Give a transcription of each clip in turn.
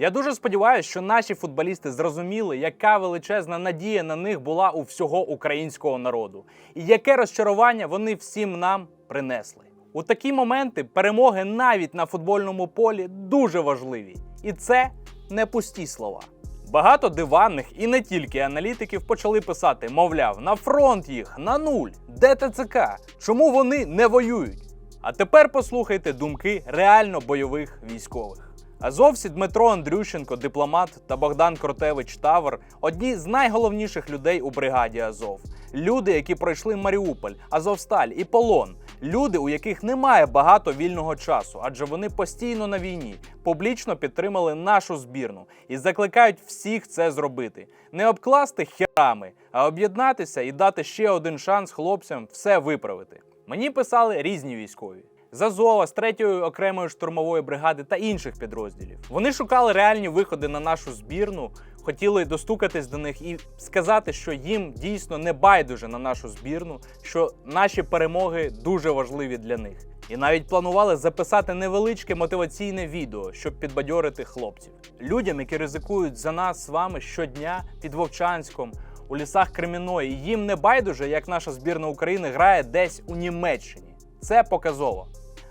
Я дуже сподіваюся, що наші футболісти зрозуміли, яка величезна надія на них була у всього українського народу, і яке розчарування вони всім нам принесли. У такі моменти перемоги навіть на футбольному полі дуже важливі, і це не пусті слова. Багато диванних і не тільки аналітиків почали писати: мовляв, на фронт їх на нуль, де ТЦК, чому вони не воюють. А тепер послухайте думки реально бойових військових. Азовці Дмитро Андрющенко, дипломат та Богдан Кротевич Тавр одні з найголовніших людей у бригаді Азов. Люди, які пройшли Маріуполь, Азовсталь і полон. Люди, у яких немає багато вільного часу, адже вони постійно на війні, публічно підтримали нашу збірну і закликають всіх це зробити. Не обкласти херами, а об'єднатися і дати ще один шанс хлопцям все виправити. Мені писали різні військові. З Азова, з 3-ї окремої штурмової бригади та інших підрозділів. Вони шукали реальні виходи на нашу збірну, хотіли достукатись до них і сказати, що їм дійсно не байдуже на нашу збірну, що наші перемоги дуже важливі для них. І навіть планували записати невеличке мотиваційне відео, щоб підбадьорити хлопців. Людям, які ризикують за нас з вами щодня під Вовчанськом, у лісах Креміної, їм не байдуже, як наша збірна України грає десь у Німеччині. Це показово.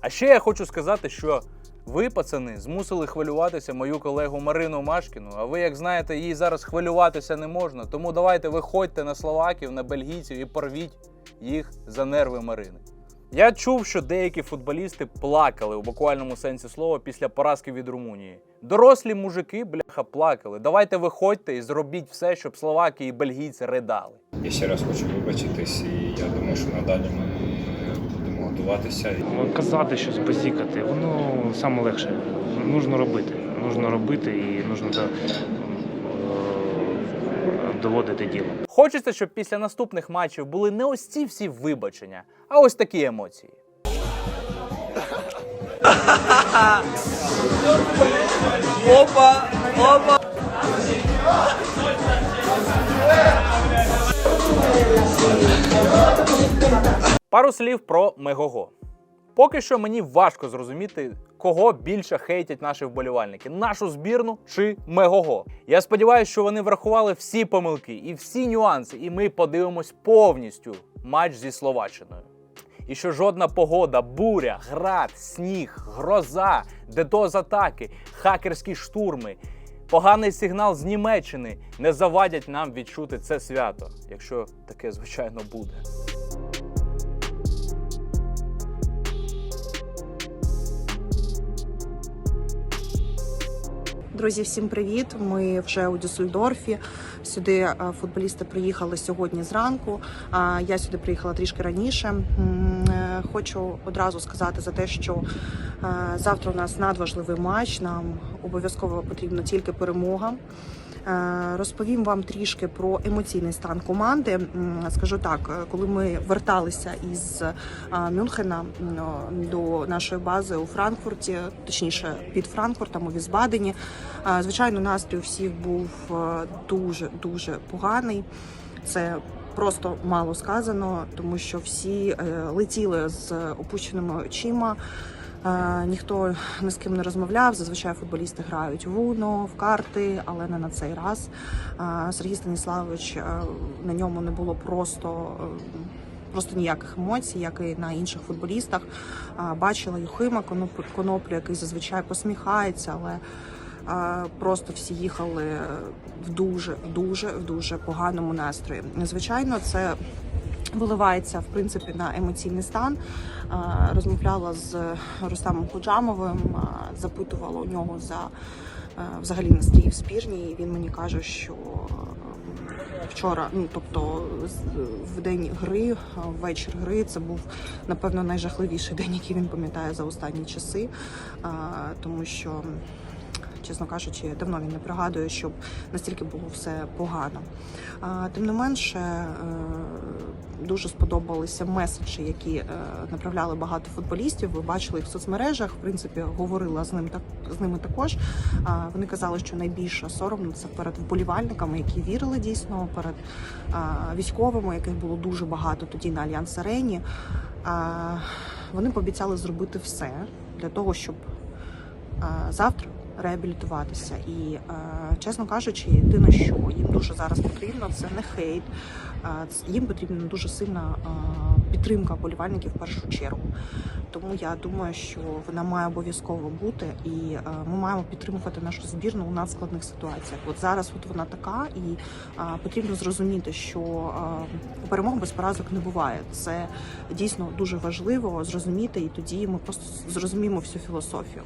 А ще я хочу сказати, що ви, пацани, змусили хвилюватися мою колегу Марину Машкіну. А ви, як знаєте, їй зараз хвилюватися не можна. Тому давайте виходьте на словаків, на бельгійців і порвіть їх за нерви Марини. Я чув, що деякі футболісти плакали у буквальному сенсі слова після поразки від Румунії. Дорослі мужики, бляха, плакали. Давайте виходьте і зробіть все, щоб словаки і бельгійці ридали. Я ще раз хочу вибачитись, і я думаю, що надалі ми готуватися. Казати щось базікати, воно саме легше. Нужно робити. Нужно робити і нужно е, доводити діло. Хочеться, щоб після наступних матчів були не ось ці всі вибачення, а ось такі емоції. Пару слів про Мегого. Поки що мені важко зрозуміти, кого більше хейтять наші вболівальники: нашу збірну чи Мегого. Я сподіваюся, що вони врахували всі помилки і всі нюанси, і ми подивимось повністю матч зі Словаччиною. І що жодна погода, буря, град, сніг, гроза, дедоз атаки, хакерські штурми, поганий сигнал з Німеччини не завадять нам відчути це свято, якщо таке звичайно буде. Друзі, всім привіт! Ми вже у Дюссельдорфі. Сюди е, футболісти приїхали сьогодні зранку. а Я сюди приїхала трішки раніше. Е, Хочу одразу сказати за те, що е, завтра у нас надважливий матч. Нам обов'язково потрібна тільки перемога. Е, Розповім вам трішки про емоційний стан команди. Скажу так, е, коли ми верталися із е, Мюнхена до нашої бази у Франкфурті, точніше під Франкфуртом у Візбадені, звичайно, настрій у всіх був дуже дуже поганий. Це просто мало сказано, тому що всі летіли з опущеними очима. Ніхто ні з ким не розмовляв. Зазвичай футболісти грають в Уно, в карти, але не на цей раз. Сергій Станіславович е, на ньому не було просто. е, Просто ніяких емоцій, як і на інших футболістах. Бачила Юхима Коноп- коноплю, який зазвичай посміхається, але просто всі їхали в дуже, дуже, в дуже поганому настрої. Звичайно, це виливається в принципі на емоційний стан. Е, Розмовляла з Рустамом Худжамовим, е, запитувала у нього за е, взагалі настрій в збірні. І він мені каже, що е, вчора, ну тобто в день гри, е, вечір гри, це був напевно найжахливіший день, який він пам'ятає за останні часи, е, тому що. Чесно кажучи, давно він не пригадує, щоб настільки було все погано. Тим не менше, е, дуже сподобалися меседжі, які е, направляли багато футболістів. Ви бачили їх в соцмережах. В принципі, говорила з ним так з ними також. Вони казали, що найбільше соромно це перед вболівальниками, які вірили дійсно, перед військовими, яких було дуже багато тоді на Альянс Арені. Вони пообіцяли зробити все для того, щоб завтра реабілітуватися. І, е, чесно кажучи, єдине, що їм дуже зараз потрібно, це не хейт. Їм потрібна дуже сильна підтримка болівальників в першу чергу. Тому я думаю, що вона має обов'язково бути, і е, ми маємо підтримувати нашу збірну у надскладних ситуаціях. От зараз от вона така, і потрібно зрозуміти, що перемог без поразок не буває. Це дійсно дуже важливо зрозуміти, і тоді ми просто зрозуміємо всю філософію.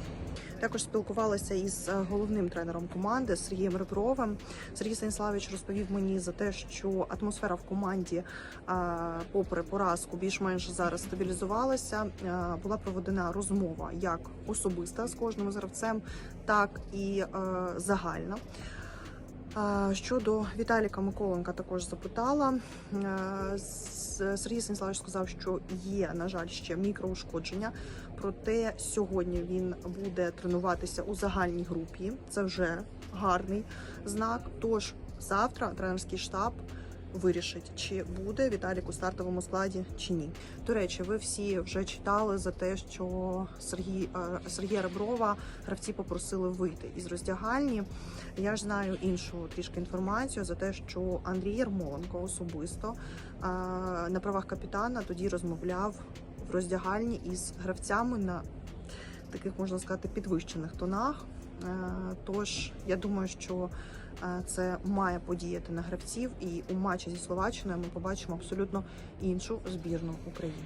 Також спілкувалася із е, головним тренером команди Сергієм Ребровим. Сергій Станіславович розповів мені за те, що атмосфера в команді, е, попри поразку, більш-менш зараз стабілізувалася. Е, Була проведена розмова як особиста з кожним гравцем, так і загальна. Щодо Віталіка Миколенка також запитала. Е, Сергій Станіславович сказав, що є, на жаль, ще мікроушкодження. Проте сьогодні він буде тренуватися у загальній групі. Це вже гарний знак. Тож завтра тренерський штаб вирішить, чи буде Віталік у стартовому складі чи ні. До речі, ви всі вже читали за те, що Сергій е, Сергія Реброва гравці попросили вийти із роздягальні. Я ж знаю іншу трішки інформацію за те, що Андрій Ярмоленко особисто е, на правах капітана тоді розмовляв в роздягальні із гравцями на таких можна сказати підвищених тонах. Е, Тож я думаю, що е, це має подіяти на гравців, і у матчі зі Словаччиною ми побачимо абсолютно іншу збірну України.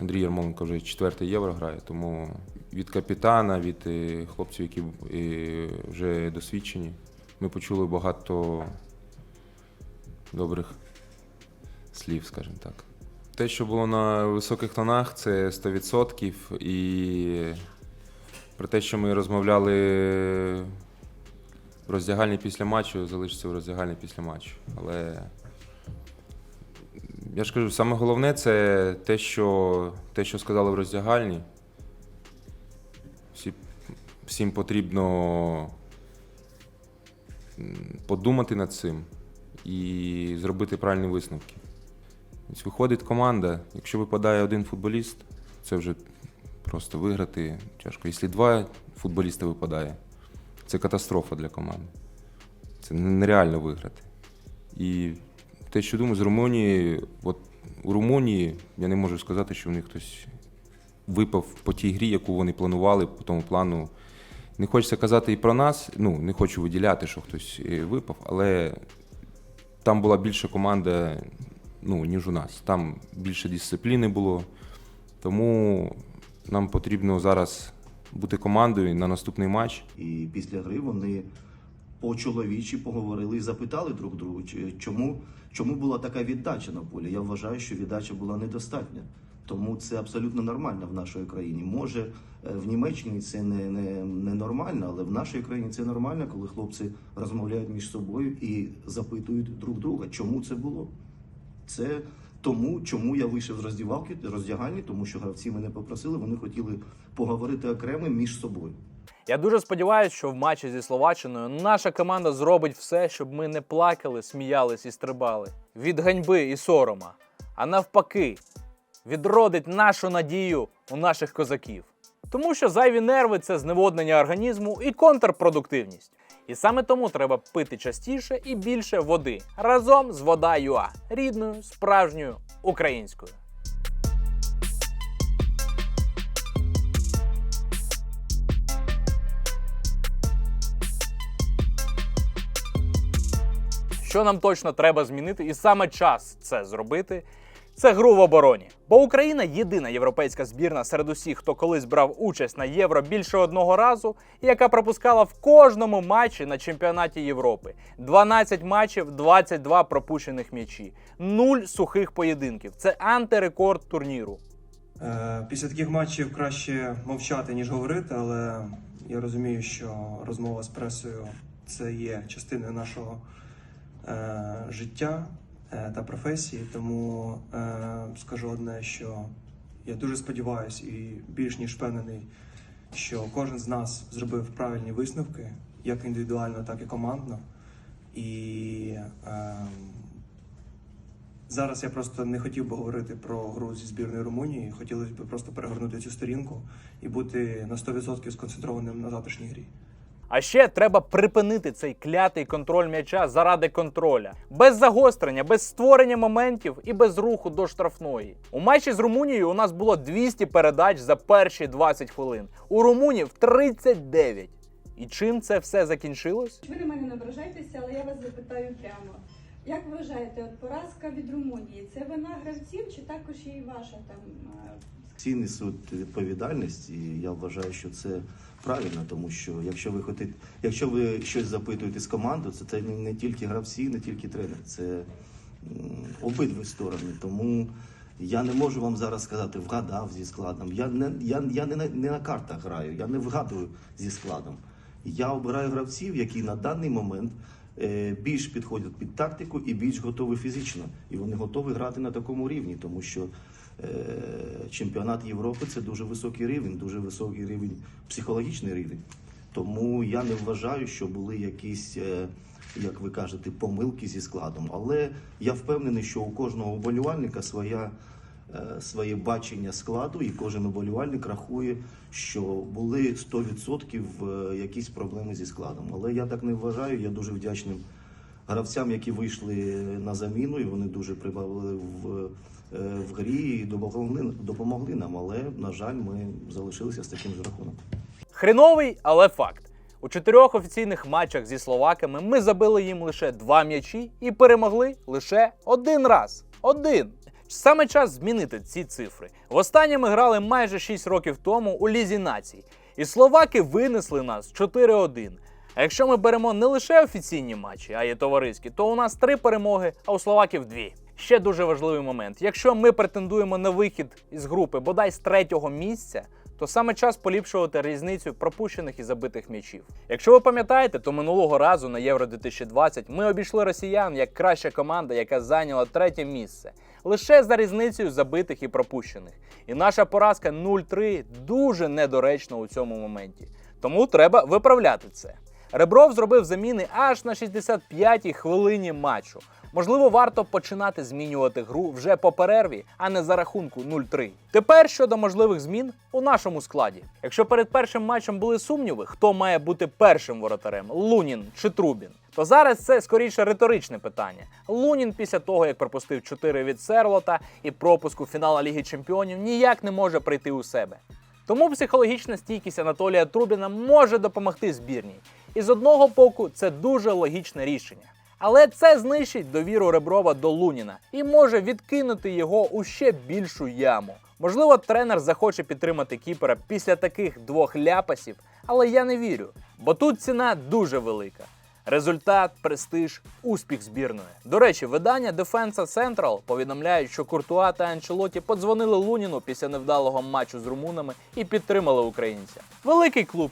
Андрій Ярмоленко вже четверте євро грає, тому від капітана, від е, хлопців, які вже досвідчені, ми почули багато добрих слів, скажімо так. Те, що було на високих тонах, це 100%. І про те, що ми розмовляли в роздягальні після матчу, залишиться в роздягальні після матчу. Але я ж кажу, саме головне це те, що, те, що сказали в роздягальні. Всі, всім потрібно подумати над цим і зробити правильні висновки. Виходить команда, якщо випадає один футболіст, це вже просто виграти тяжко. Якщо два футболіста випадає, це катастрофа для команди. Це нереально виграти. І те, що думаю, з Румунії, от у Румунії я не можу сказати, що в них хтось випав по тій грі, яку вони планували, по тому плану. Не хочеться казати і про нас, ну не хочу виділяти, що хтось е, випав, але там була більша команда, ну, ніж у нас. Там більше дисципліни було. Тому нам потрібно зараз бути командою на наступний матч. І після гри вони по чоловічі поговорили і запитали друг другу, чи- чому, чому була така віддача на полі. Я вважаю, що віддача була недостатня. Тому це абсолютно нормально в нашій країні. Може, е, в Німеччині це не, не, не нормально, але в нашій країні це нормально, коли хлопці розмовляють між собою і запитують друг друга, чому це було. Це тому, чому я вийшов з роздівалки, роздягальні, тому що гравці мене попросили, вони хотіли поговорити окремо між собою. Я дуже сподіваюся, що в матчі зі Словаччиною наша команда зробить все, щоб ми не плакали, сміялись і стрибали від ганьби і сорома, а навпаки, відродить нашу надію у наших козаків. Тому що зайві нерви це зневоднення організму і контрпродуктивність. І саме тому треба пити частіше і більше води разом з вода рідною, справжньою українською. Що нам точно треба змінити, і саме час це зробити. Це гру в обороні. Бо Україна єдина європейська збірна серед усіх, хто колись брав участь на євро більше одного разу, і яка пропускала в кожному матчі на чемпіонаті Європи. 12 матчів, 22 пропущених м'ячі, 0 сухих поєдинків. Це антирекорд турніру. Е, Після таких матчів краще мовчати, ніж говорити, але я розумію, що розмова з пресою це є частиною нашого е, життя та професії. Тому е, скажу одне, що я дуже сподіваюся і більш ніж впевнений, що кожен з нас зробив правильні висновки, як індивідуально, так і командно. І е, Зараз я просто не хотів би говорити про гру зі збірною Румунії. Хотілося б просто перегорнути цю сторінку і бути на 100% сконцентрованим на завтрашній грі. А ще треба припинити цей клятий контроль м'яча заради контроля, без загострення, без створення моментів і без руху до штрафної. У матчі з Румунією у нас було 200 передач за перші 20 хвилин. У румунів 39. І чим це все закінчилось? Ви на мене не ображайтеся, але я вас запитаю прямо. Як ви вважаєте, от поразка від Румунії це вина гравців чи також і ваша там? е, Всі несуть відповідальність, і я вважаю, що це правильно, тому що якщо ви хотите, якщо ви щось запитуєте з команди, це, це не, тільки гравці, не тільки тренер, це обидві сторони. Тому я не можу вам зараз сказати, вгадав зі складом. Я не я, я не, не на картах граю, я не вгадую зі складом. Я обираю гравців, які на даний момент е, більш підходять під тактику і більш готові фізично. І вони готові грати на такому рівні, тому що е, чемпіонат Європи це дуже високий рівень, дуже високий рівень, психологічний рівень. Тому я не вважаю, що були якісь, е, як ви кажете, помилки зі складом. Але я впевнений, що у кожного вболівальника своя, е, своє бачення складу, і кожен вболівальник рахує, що були 100% е, якісь проблеми зі складом. Але я так не вважаю. Я дуже вдячний гравцям, які вийшли на заміну, і вони дуже прибавили в, е, в грі і допомогли, допомогли нам. Але, на жаль, ми залишилися з таким ж рахунком. Хреновий, але факт. У чотирьох офіційних матчах зі словаками ми забили їм лише два м'ячі і перемогли лише один раз. Один. Саме час змінити ці цифри. Востаннє ми грали майже 6 років тому у Лізі націй, і словаки винесли нас 4-1. А якщо ми беремо не лише офіційні матчі, а й товариські, то у нас три перемоги, а у словаків дві. Ще дуже важливий момент: якщо ми претендуємо на вихід із групи бодай з третього місця, то саме час поліпшувати різницю пропущених і забитих м'ячів. Якщо ви пам'ятаєте, то минулого разу на Євро 2020 ми обійшли росіян як краща команда, яка зайняла третє місце, лише за різницею забитих і пропущених. І наша поразка 0-3 дуже недоречна у цьому моменті. Тому треба виправляти це. Ребров зробив заміни аж на 65-й хвилині матчу. Можливо, варто починати змінювати гру вже по перерві, а не за рахунку 0-3. Тепер щодо можливих змін у нашому складі. Якщо перед першим матчем були сумніви, хто має бути першим воротарем Лунін чи Трубін, то зараз це скоріше риторичне питання. Лунін після того, як пропустив 4 від Серлота і пропуску фінала Ліги Чемпіонів, ніяк не може прийти у себе. Тому психологічна стійкість Анатолія Трубіна може допомогти збірній. І з одного боку, це дуже логічне рішення. Але це знищить довіру Реброва до Луніна і може відкинути його у ще більшу яму. Можливо, тренер захоче підтримати кіпера після таких двох ляпасів, але я не вірю, бо тут ціна дуже велика. Результат, престиж, успіх збірної. До речі, видання Defensa Central повідомляють, що Куртуа та Анчелоті подзвонили Луніну після невдалого матчу з румунами і підтримали українця. Великий клуб,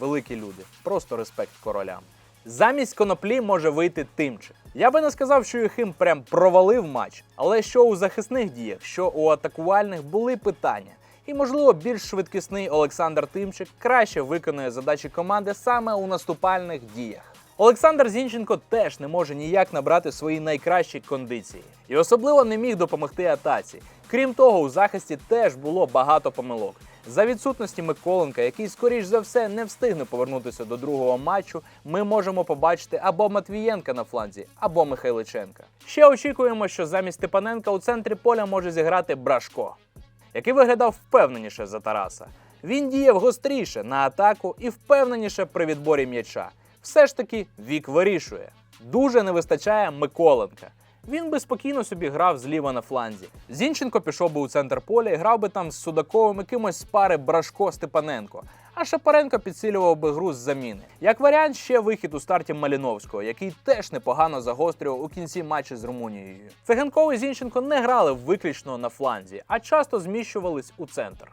великі люди. Просто респект королям. Замість коноплі може вийти тимчик. Я би не сказав, що Юхим прям провалив матч, але що у захисних діях, що у атакувальних були питання. І, можливо, більш швидкісний Олександр Тимчик краще виконує задачі команди саме у наступальних діях. Олександр Зінченко теж не може ніяк набрати свої найкращі кондиції і особливо не міг допомогти атаці. Крім того, у захисті теж було багато помилок. За відсутності Миколенка, який, скоріш за все, не встигне повернутися до другого матчу, ми можемо побачити або Матвієнка на фланзі, або Михайличенка. Ще очікуємо, що замість Степаненка у центрі поля може зіграти Брашко, який виглядав впевненіше за Тараса. Він діяв гостріше на атаку і впевненіше при відборі м'яча. Все ж таки вік вирішує. Дуже не вистачає Миколенка. Він би спокійно собі грав зліва на фланзі. Зінченко пішов би у центр поля і грав би там з Судаковим якимось з пари Брашко Степаненко. А Шапаренко підсилював би гру з заміни. Як варіант, ще вихід у старті Маліновського, який теж непогано загострював у кінці матчу з Румунією. Цеганков і Зінченко не грали виключно на фланзі, а часто зміщувались у центр.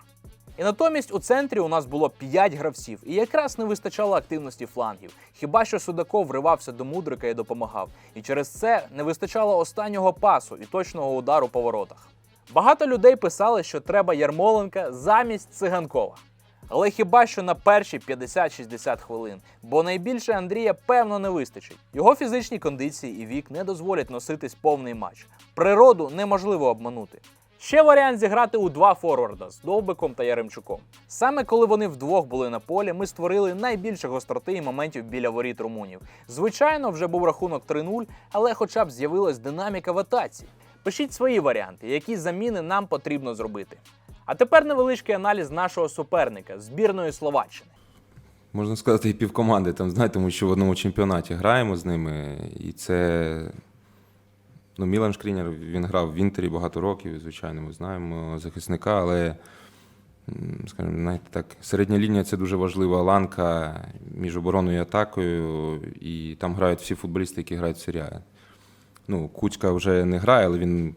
І натомість у центрі у нас було 5 гравців, і якраз не вистачало активності флангів. Хіба що Судаков вривався до мудрика і допомагав. І через це не вистачало останнього пасу і точного удару по воротах. Багато людей писали, що треба Ярмоленка замість циганкова. Але хіба що на перші 50-60 хвилин, бо найбільше Андрія певно не вистачить. Його фізичні кондиції і вік не дозволять носитись повний матч. Природу неможливо обманути. Ще варіант зіграти у два форварда з Довбиком та Яремчуком. Саме коли вони вдвох були на полі, ми створили найбільше гостроти і моментів біля воріт румунів. Звичайно, вже був рахунок 3-0, але хоча б з'явилась динаміка в атаці. Пишіть свої варіанти, які заміни нам потрібно зробити. А тепер невеличкий аналіз нашого суперника збірної Словаччини. Можна сказати, і півкоманди там, знаєте, тому що в одному чемпіонаті граємо з ними. І це. Ну, Мілан Шкрінер, він грав в Інтері багато років, звичайно, ми знаємо захисника, але, скажімо, знаєте, так, середня лінія це дуже важлива ланка між обороною і атакою, і там грають всі футболісти, які грають в серіалі. Ну, Куцька вже не грає, але він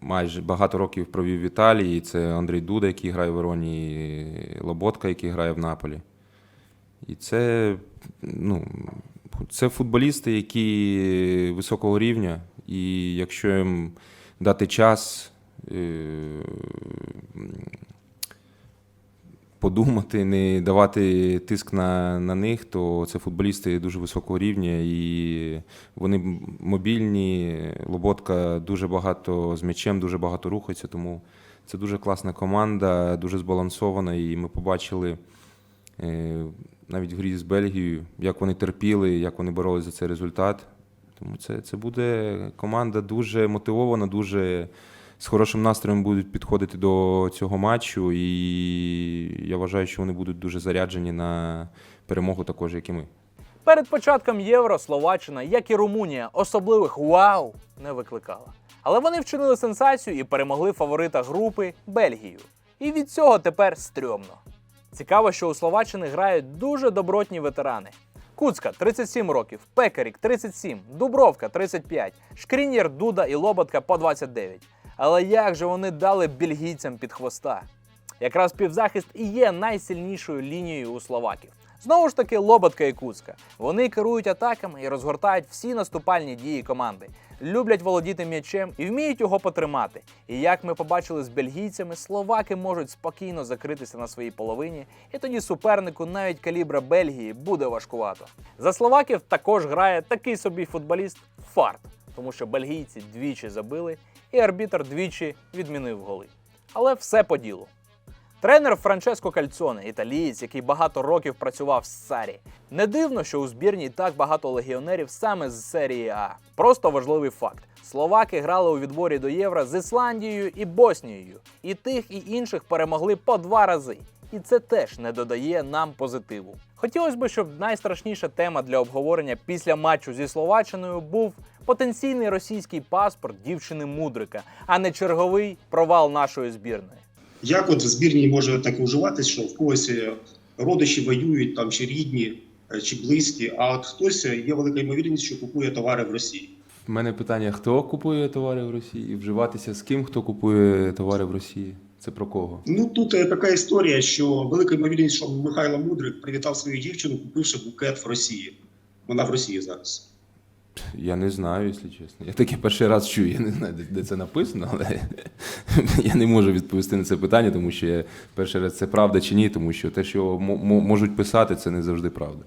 майже багато років провів в Італії. Це Андрій Дуда, який грає в Вероні, і Лоботка, який грає в Наполі. І це, ну, це футболісти, які високого рівня, і якщо їм дати час е, подумати, не давати тиск на, на них, то це футболісти дуже високого рівня, і вони мобільні. Лоботка дуже багато з м'ячем, дуже багато рухається, тому це дуже класна команда, дуже збалансована, і ми побачили. Навіть в грі з Бельгією, як вони терпіли, як вони боролись за цей результат. Тому це, це буде команда дуже мотивована, дуже з хорошим настроєм будуть підходити до цього матчу. І я вважаю, що вони будуть дуже заряджені на перемогу, також, як і ми. Перед початком євро Словаччина, як і Румунія, особливих вау не викликала. Але вони вчинили сенсацію і перемогли фаворита групи Бельгію. І від цього тепер стрьомно. Цікаво, що у Словаччини грають дуже добротні ветерани. Куцка 37 років, Пекарік 37, Дубровка 35, Шкрінєр, Дуда і Лоботка по 29. Але як же вони дали бельгійцям під хвоста? Якраз півзахист і є найсильнішою лінією у словаків. Знову ж таки, Лоботка і Куцка. Вони керують атаками і розгортають всі наступальні дії команди. Люблять володіти м'ячем і вміють його потримати. І як ми побачили з бельгійцями, словаки можуть спокійно закритися на своїй половині, і тоді супернику навіть калібра Бельгії буде важкувато. За словаків також грає такий собі футболіст фарт, тому що бельгійці двічі забили, і арбітр двічі відмінив голи. Але все по ділу. Тренер Франческо Кальцоне, італієць, який багато років працював з Сарі. Не дивно, що у збірній так багато легіонерів саме з серії А. Просто важливий факт: словаки грали у відборі до євро з Ісландією і Боснією. І тих, і інших перемогли по два рази. І це теж не додає нам позитиву. Хотілося б, щоб найстрашніша тема для обговорення після матчу зі Словаччиною був потенційний російський паспорт дівчини Мудрика, а не черговий провал нашої збірної. Як от в збірній може так уживатись, що в когось е, родичі воюють там чи рідні, е, чи близькі, а от хтось е, є велика ймовірність, що купує товари в Росії. У мене питання: хто купує товари в Росії? І вживатися з ким, хто купує товари в Росії? Це про кого? Ну тут така історія, що велика ймовірність, що Михайло Мудрик привітав свою дівчину, купивши букет в Росії. Вона в Росії зараз. Я не знаю, якщо чесно. Я таке перший раз чую, я не знаю, де, це написано, але я не можу відповісти на це питання, тому що я перший раз це правда чи ні, тому що те, що мо- мо- можуть писати, це не завжди правда.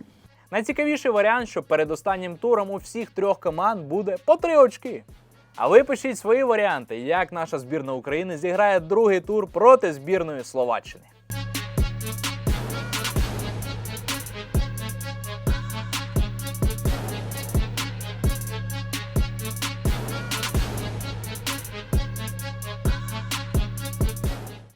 Найцікавіший варіант, що перед останнім туром у всіх трьох команд буде по три очки. А ви пишіть свої варіанти, як наша збірна України зіграє другий тур проти збірної Словаччини.